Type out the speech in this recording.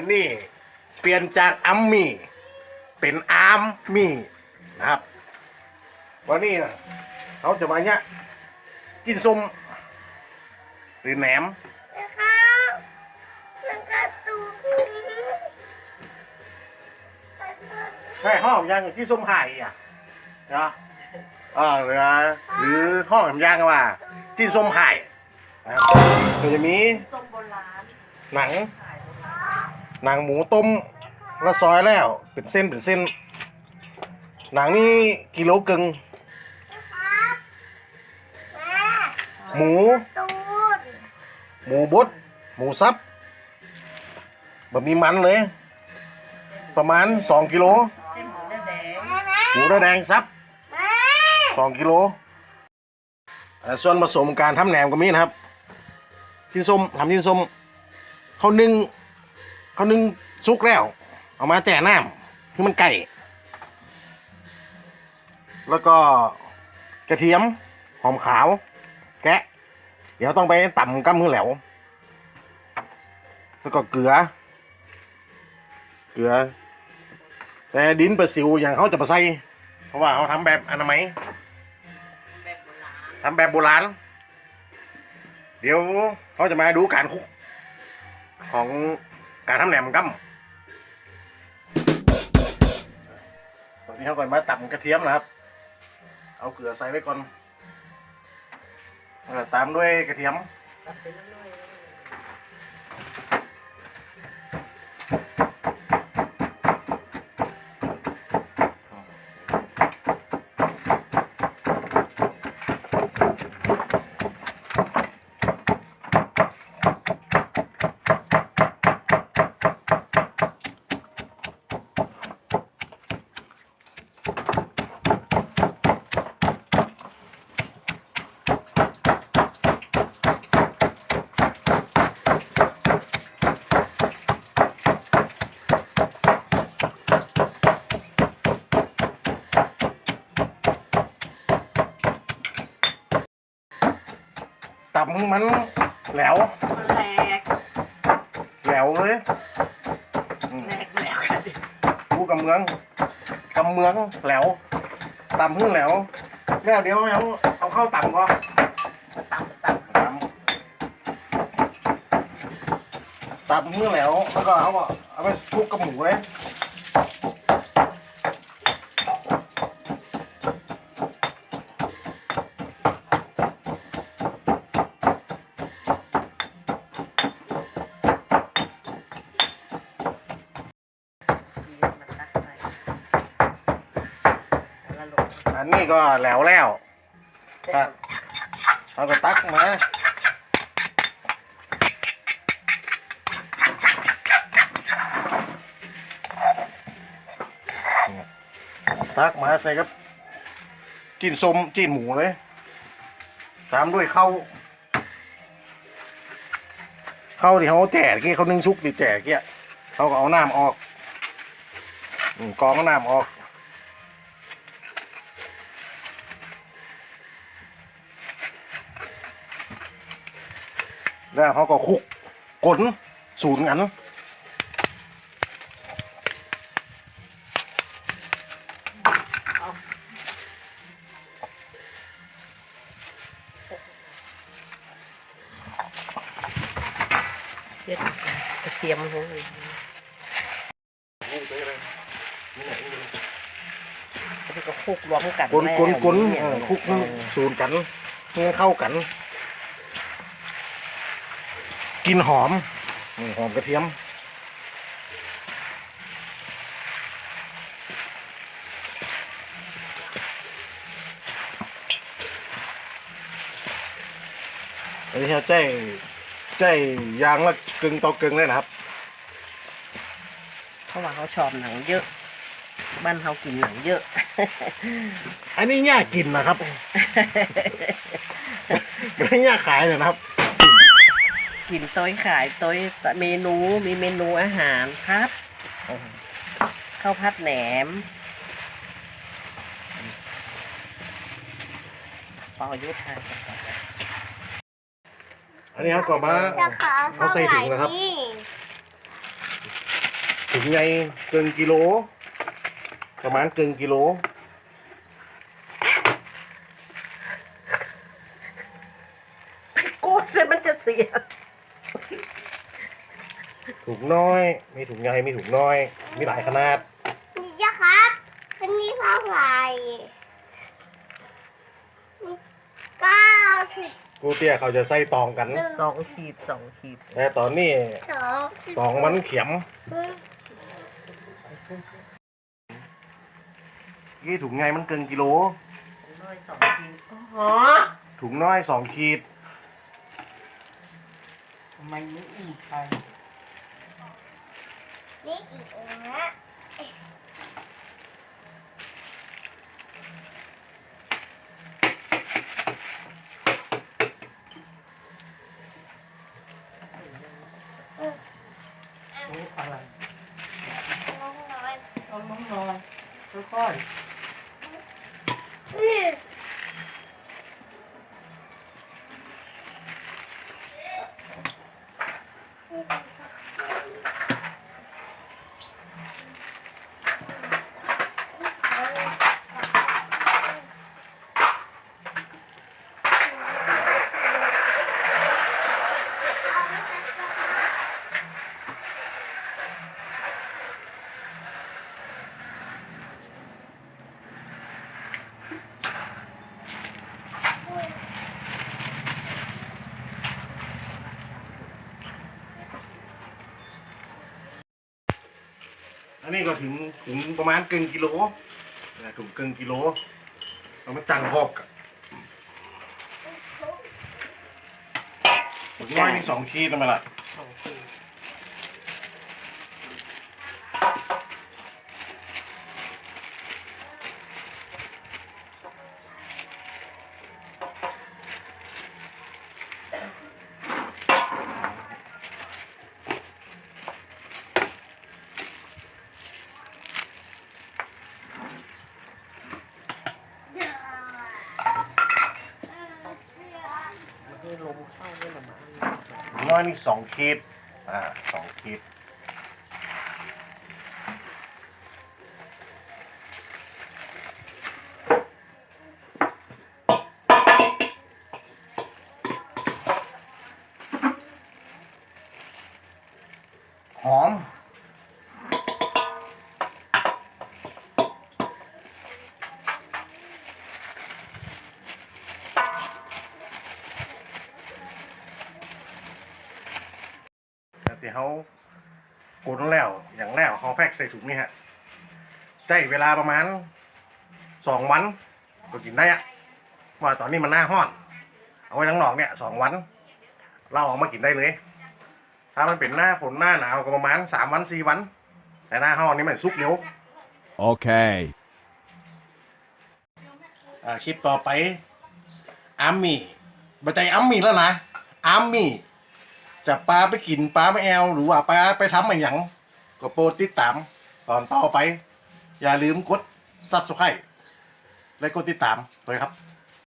วันนี้เปลี่ยนจากอัมมี่เป็นอาร์มมี่นะครับ วันนี้นะเขาจะมาเนี่ยกินส้มหรือแหนมนะครับเป็นการ์ตูนใช่ห้องยังที่ส้มไห่อะเนาะอ่าหรือหรือห้องยังว่าที่ส้มไห่นะครับก็จะมีส้มโบราณหนังขายโบราณ หนังหมูต้มละซอยแล้วเป็นเส้นเป็นเส้น หนังนี่กิโลกึ่งหมู หมูบดหมูซับบะหมี่มันเลย ประมาณ2กิโลเส้นหมูเนื้อแดงแม่แม่หมูแดงซับแม่2กิโลส่วนผสมการทำแหนมก็มีนะครับชิ้นส้มทำชิ้นส้มเขานึ่ง เขานึ่งซุกแล้ว เอามาแจ่น้ำคือมันไก่ แล้วก็กระเทียม หอมขาว แกะ เดี๋ยวต้องไปต่ำกั้มมือแหลวแล้วก็เกลือ เกลือ แต่ดินประสิวอย่างเขาจะมาใส่เพราะว่าเขาทำแบบอนามัยแบบโบราณทำแบบโบราณ เดี๋ยวเขาจะมาดูการคุกของ การทำแหนมกั้มตอนนี้เขาก่อนมาตักกระเทียมนะครับ เอาเกลือใส่ไว้ก่อนตามด้วยกระเทียม ตัดเป็นน้อย ตับมันแหลวมันแหลกแหลวเลยอืมแหลกแหลกกันดิกูกับเมืองกับเมืองแหลวตำหึ่งแหลวแล้วเดี๋ยวเอาเอาเข้าตำก่อนตับตับตำตำหึ่งแหลวแล้วก็เอาเอาไปคลุกกับหมูเลย นนี้ก็แหลวแล้วครับเอาก็ตักมาตักมาใส่กับจีนส้มจีนหมูเลยตามด้วยข้าวข้าวที่เขาแจกกี้เขานึ่งซุกดิแจกกี้เขาก็เอาน้ำออกอืมกรองเอาน้ำออก แล้วเขาก็คุกกลนสูนกันเด็ดกระเทียมลงเลยแล้วก็คลุกรวมกันกลนกลนกลนแล้วเออคุกเออสูนกันให้เข้ากัน กินหอมอืมหอมกระเทียม อันนี้เขาใจใจยางละกึ่งต่อกึ่งเลยนะครับ เพราะว่าเขาชอบหนังเยอะ บ้านเขากินหนังเยอะ อันนี้ย่ากินนะครับ ไม่ได้ย่าขายเลยนะครับ กินต้อยขายต้อยเมนูมีเมนูอาหารครับข้าวผัดแหนมปอยุทธค่ะอันนี้เขาก็มาจะขอเอาใส่ถุงนะครับนี่ถึงไงเกินกิโล ประมาณเกินกิโลโกดเลยมันจะเสีย ถุงน้อย มีถุงใหญ่มีถุงน้อย มีหลายขนาดนี่จ้ะครับอันนี้เท่าไหร่นี่เก้าสิบกูเตี้ยเขาจะใส่ตองกันสองขีดสองขีดแต่ตอนนี้สองสิบตองมันเข็มสี่ยี่ถุงไงมันเกินกิโล น้อยสองขีดอ๋อ ถุงน้อยสองขีดทำ ไมไม่อีกไปนี่อีกนะนี่อะไรน้องน้อยเอาน้องนอนค่อยนี่ อันนี้ก็ถึงถึงประมาณเกินกิโลนะถุงเกินกิโลเรามาจังพอกกันถุงน้อยมีสองขีดทำไมล่ะ ๆสองขีด เดี๋ยว มันให้ลมเข้าด้วยหรือมั้ง ถุง น้อยนี่สองขีดอ่าสองขีด แต่ที่เขาโกนแล้ว อย่างแรกเขาแพ็กใส่ถุงนี่ฮะใช้เวลาประมาณสองวันก็กินได้อะว่าตอนนี้มันหน้าห้อน เอาไว้ทั้งนอกเนี่ยสองวัน เราเอามากินได้เลย ถ้ามันเป็นหน้าฝนหน้าหนาวก็ประมาณสามวันสี่วัน แต่หน้าห้อนนี่มันซุกเร็ว Okay. อ่าคลิปต่อไปอาร์มี่บัใจอาร์มี่แล้วนะอาร์มี่ จะปลาไปกินปลาไม่แอลหรือว่าปลาไปทำอะไรอย่างก็โปรดติดตามตอนต่อไป อย่าลืมกดซับสไครต์และกดติดตามด้วยครับ